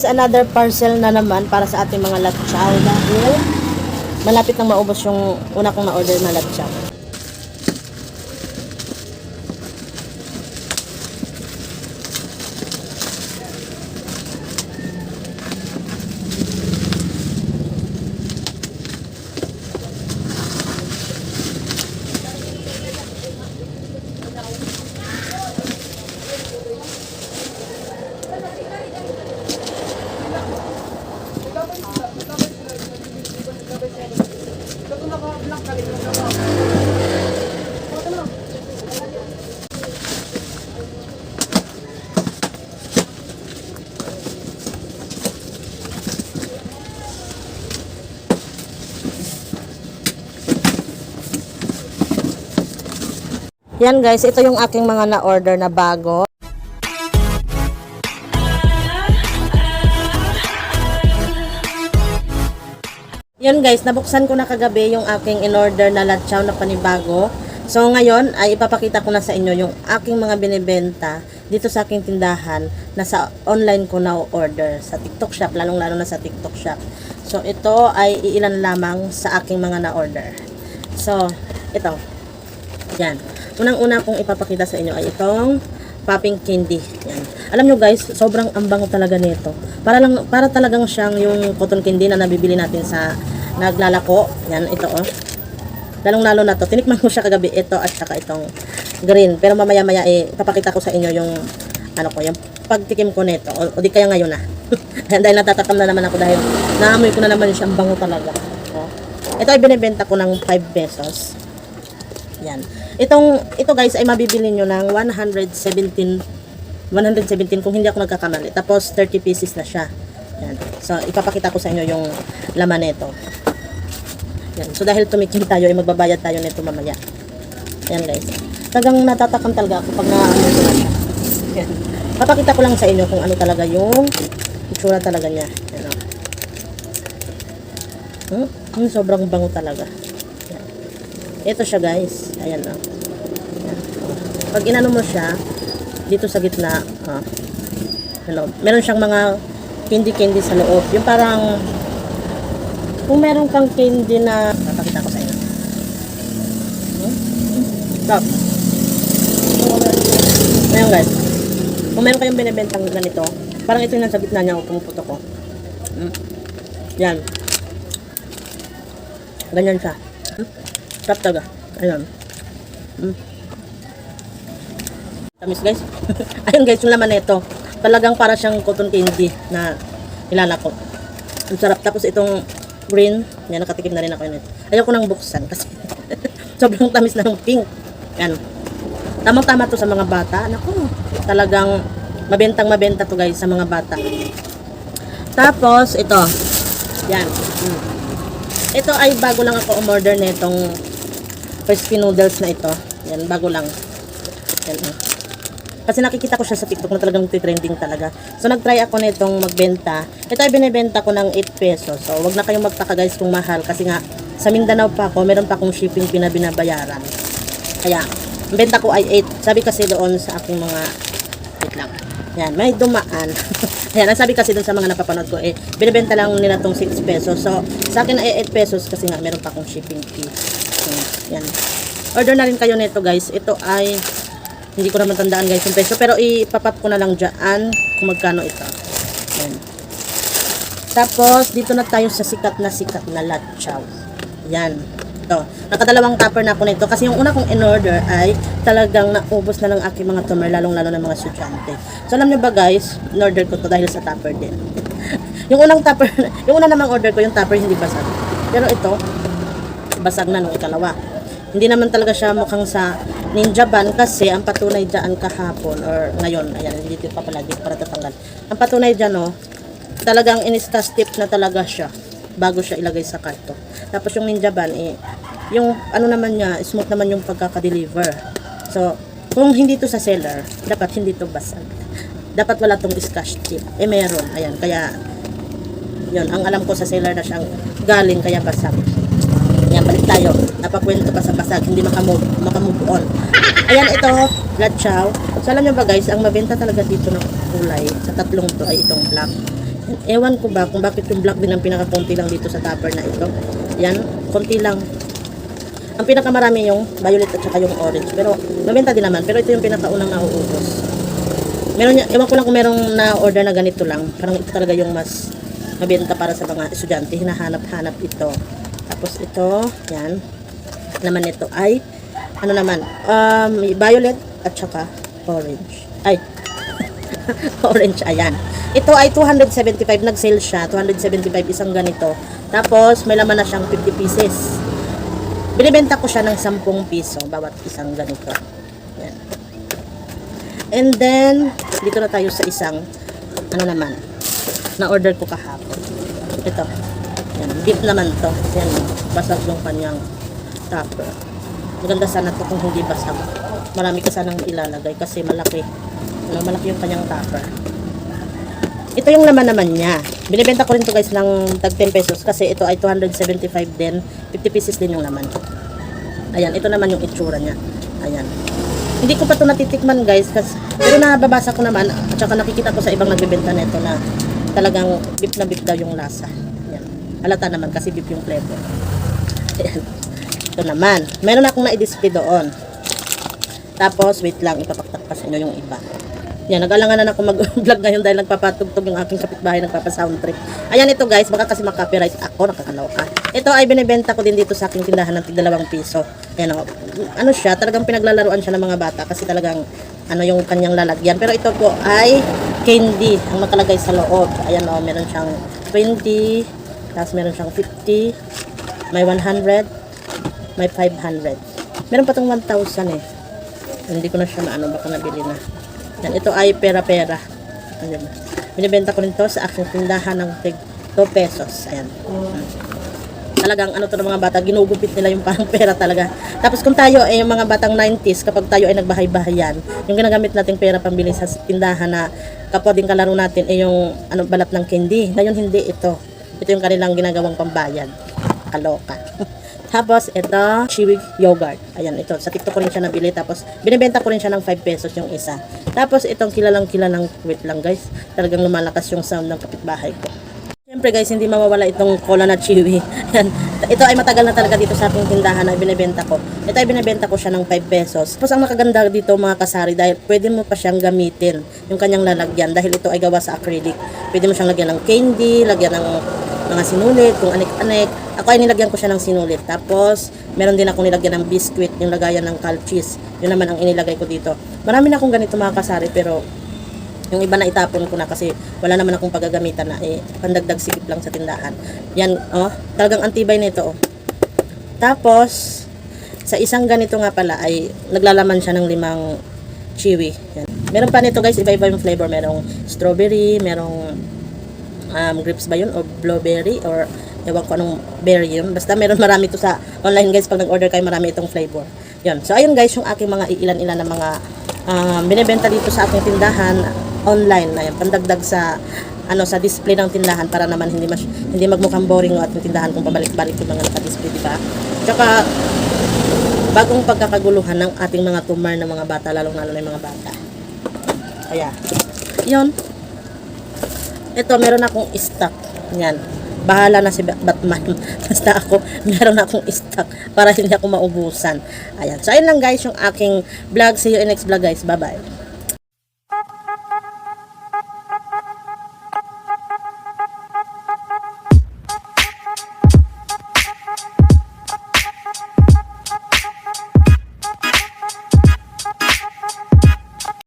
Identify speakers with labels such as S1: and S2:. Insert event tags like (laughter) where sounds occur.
S1: Another parcel na naman para sa ating mga latchaw dahil malapit nang maubos yung una kong na-order na latchaw. Yan guys, ito yung aking mga na-order na bago. Yun guys, nabuksan ko na kagabi yung aking in-order na latchaw na panibago. So ngayon ay ipapakita ko na sa inyo yung aking mga binibenta dito sa aking tindahan na sa online ko na order sa TikTok shop, lalong lalo na sa TikTok shop. So ito ay iilan lamang sa aking mga na-order. So, ito. Yan. Unang-una kong ipapakita sa inyo ay itong popping candy. Yan. Alam nyo guys, sobrang ambango talaga nito. Para lang para talagang siyang yung cotton candy na nabibili natin sa naglalako. Yan, ito oh. Lalong-lalo na to. Tinikman ko siya kagabi ito at saka itong green. Pero mamaya-maya eh papakita ko sa inyo yung ano ko, yung pagtikim ko nito. O, o di kaya ngayon na. (laughs) dahil natatakam na naman ako dahil naamoy ko na naman siya ang bango talaga. Oh. Ito ay binibenta ko ng 5 pesos. Yan. Itong, ito guys ay mabibili nyo ng 117 117 kung hindi ako nagkakamali. Tapos 30 pieces na siya. Yan. So ipapakita ko sa inyo yung laman nito. Yan. So dahil tumikim tayo ay magbabayad tayo nito mamaya. Yan guys. Tagang natatakam talaga ako pag na-ano ko na siya. Yan. Papakita ko lang sa inyo kung ano talaga yung itsura talaga niya. Yan o. Hmm? Hmm, sobrang bango talaga. Yan. Ito siya guys. Ayan o. Yan. Pag inano mo siya, dito sa gitna, ah, ano, meron siyang mga candy-candy sa loob. Yung parang, kung meron kang candy na, papakita ko sa inyo. Hmm? Stop. Ayan guys. Kung meron kayong binibentang ganito, parang ito yung nasa gitna niya, kung pumuputo ko. Hmm? Yan. Ganyan siya. Hmm? Sarap talaga. Ayan. Hmm. Tamis guys. (laughs) Ayun guys, yung laman nito. Talagang para siyang cotton candy na nilalako. Ang sarap. Tapos itong green, yan, nakatikim na rin ako nito. Ayaw ko nang buksan kasi (laughs) sobrang tamis ng pink. Yan. Tamang-tama to sa mga bata. Naku, talagang mabentang mabenta to guys sa mga bata. Tapos, ito. Yan. Mm. Ito ay bago lang ako umorder na itong crispy noodles na ito. Yan, bago lang. Yan. oh. Kasi nakikita ko siya sa TikTok na talagang trending talaga. So nag-try ako nitong magbenta. Ito ay binibenta ko ng 8 pesos. So wag na kayong magtaka guys kung mahal kasi nga sa Mindanao pa ako, meron pa akong shipping pinabinabayaran. Kaya, benta ko ay 8. Sabi kasi doon sa aking mga wait lang. Yan, may dumaan. (laughs) Ayan, ang sabi kasi doon sa mga napapanood ko eh, binibenta lang nila tong 6 pesos. So, sa akin ay 8 pesos kasi nga meron pa akong shipping fee. So, yan. Order na rin kayo nito guys. Ito ay hindi ko naman tandaan guys yung peso. Pero ipapap ko na lang dyan kung magkano ito. Yan. Tapos, dito na tayo sa sikat na sikat na latchaw. Yan. Ito. Nakadalawang tupper na ako nito. Kasi yung una kong in-order ay talagang naubos na ng aking mga tumer, lalong-lalo ng mga estudyante. So, alam nyo ba guys, in-order ko to dahil sa tupper din. (laughs) yung unang tupper, (laughs) yung una namang order ko, yung tupper hindi basag. Pero ito, basag na nung ikalawa. Hindi naman talaga siya mukhang sa ninja ban kasi ang patunay dyan kahapon or ngayon, ayan, dito pa pala dito para tatanggal. Ang patunay dyan, oh, talagang inista-stip na talaga siya bago siya ilagay sa karto. Tapos yung ninja ban, eh, yung ano naman niya, smooth naman yung pagkaka-deliver. So, kung hindi to sa seller, dapat hindi to basag. Dapat wala tong scotch tip. Eh, meron. Ayan, kaya, yun, ang alam ko sa seller na siyang galing, kaya basag. Balik tayo. Napakwento pa sa basag, hindi makamove, makamove on. Ayan, ito, blood chow. So, alam nyo ba guys, ang mabenta talaga dito ng kulay sa tatlong to ay itong black. Ewan ko ba kung bakit yung black din ang pinaka-konti lang dito sa topper na ito. Yan, konti lang. Ang pinakamarami yung violet at saka yung orange. Pero, mabenta din naman. Pero ito yung pinakaunang nauubos. Meron, ewan ko lang kung merong na-order na ganito lang. Parang ito talaga yung mas mabenta para sa mga estudyante. Hinahanap-hanap ito. Tapos ito, yan. Naman ito ay, ano naman, um, violet at saka orange. Ay, (laughs) orange, ayan. Ito ay 275, nag-sale siya. 275 isang ganito. Tapos, may laman na siyang 50 pieces. Binibenta ko siya ng 10 piso bawat isang ganito. Yan. And then, dito na tayo sa isang, ano naman, na-order ko kahapon. Ito. Yan. Beef naman to. Yan. Basag yung kanyang topper. Maganda sana to kung hindi basag. Marami ka sanang ilalagay kasi malaki. Ano, malaki yung kanyang topper. Ito yung laman naman niya. Binibenta ko rin to guys ng tag 10 pesos kasi ito ay 275 din. 50 pieces din yung laman. Ayan, ito naman yung itsura niya. Ayan. Hindi ko pa to natitikman guys kasi pero nababasa ko naman at saka nakikita ko sa ibang nagbebenta nito na talagang beef na beef daw yung lasa. Halata naman kasi beef yung flavor. Ayan. Ito naman. Meron akong na-display doon. Tapos, wait lang, ipapaktak pa sa inyo yung iba. Yan, nag-alangan na ako mag-vlog (laughs) ngayon dahil nagpapatugtog yung aking kapitbahay, nagpapa-sound trip. Ayan ito guys, baka kasi makapiright ako, nakakaloka. Ito ay binibenta ko din dito sa aking tindahan ng tigdalawang piso. Ayan o, ano siya, talagang pinaglalaruan siya ng mga bata kasi talagang ano yung kanyang lalagyan. Pero ito po ay candy ang nakalagay sa loob. Ayan o, meron siyang 20, tapos meron siyang 50, may 100, may 500. Meron pa tong 1,000 eh. Hindi ko na siya maano, baka nabili na. Yan, ito ay pera-pera. Ayan. Binibenta ko rin to sa aking tindahan ng tig 2 pesos. Ayan. Talagang ano to ng mga bata, ginugupit nila yung parang (laughs) pera talaga. Tapos kung tayo ay yung mga batang 90s, kapag tayo ay nagbahay-bahayan, yung ginagamit nating pera pambili sa tindahan na kapwa din kalaro natin ay yung ano, balat ng candy. Ngayon hindi ito. Ito yung kanilang ginagawang pambayad. Kaloka. (laughs) Tapos, ito, chewy yogurt. Ayan, ito. Sa TikTok ko rin siya nabili. Tapos, binibenta ko rin siya ng 5 pesos yung isa. Tapos, itong kilalang kilalang, wait lang guys. Talagang lumalakas yung sound ng kapitbahay ko. Siyempre guys, hindi mawawala itong cola na chewy. (laughs) Ito ay matagal na talaga dito sa aking tindahan na binibenta ko. Ito ay binibenta ko siya ng 5 pesos. Tapos ang makaganda dito mga kasari dahil pwede mo pa siyang gamitin yung kanyang lalagyan dahil ito ay gawa sa acrylic. Pwede mo siyang lagyan ng candy, lagyan ng mga sinulit, kung anik-anik. Ako ay nilagyan ko siya ng sinulit. Tapos, meron din ako nilagyan ng biscuit, yung lagayan ng calv cheese. Yun naman ang inilagay ko dito. Marami na akong ganito mga kasari pero yung iba na itapon ko na kasi wala naman akong paggagamitan na eh, pandagdag sikip lang sa tindahan. Yan, oh, talagang antibay nito, oh. Tapos, sa isang ganito nga pala ay naglalaman siya ng limang chewy. Yan. Meron pa nito guys, iba-iba yung flavor. Merong strawberry, merong um, grapes ba yun? O blueberry? Or ewan ko anong berry yun. Basta meron marami to sa online guys. Pag nag-order kayo, marami itong flavor. Yun. So, ayun guys, yung aking mga ilan-ilan na mga um, binibenta dito sa aking tindahan online. Ayan, pandagdag sa ano sa display ng tindahan para naman hindi mas, hindi magmukhang boring ang ating tindahan kung pabalik-balik yung mga naka-display, di ba? Tsaka bagong pagkakaguluhan ng ating mga tumor ng mga bata, lalong lalo na yung mga bata. Kaya, yun. Ito, meron akong stock. Yan. Bahala na si Ba- Batman. Basta ako, (laughs) meron akong stock para hindi ako maubusan. Ayan. So, ayun lang guys yung aking vlog. See you in next vlog guys. Bye-bye.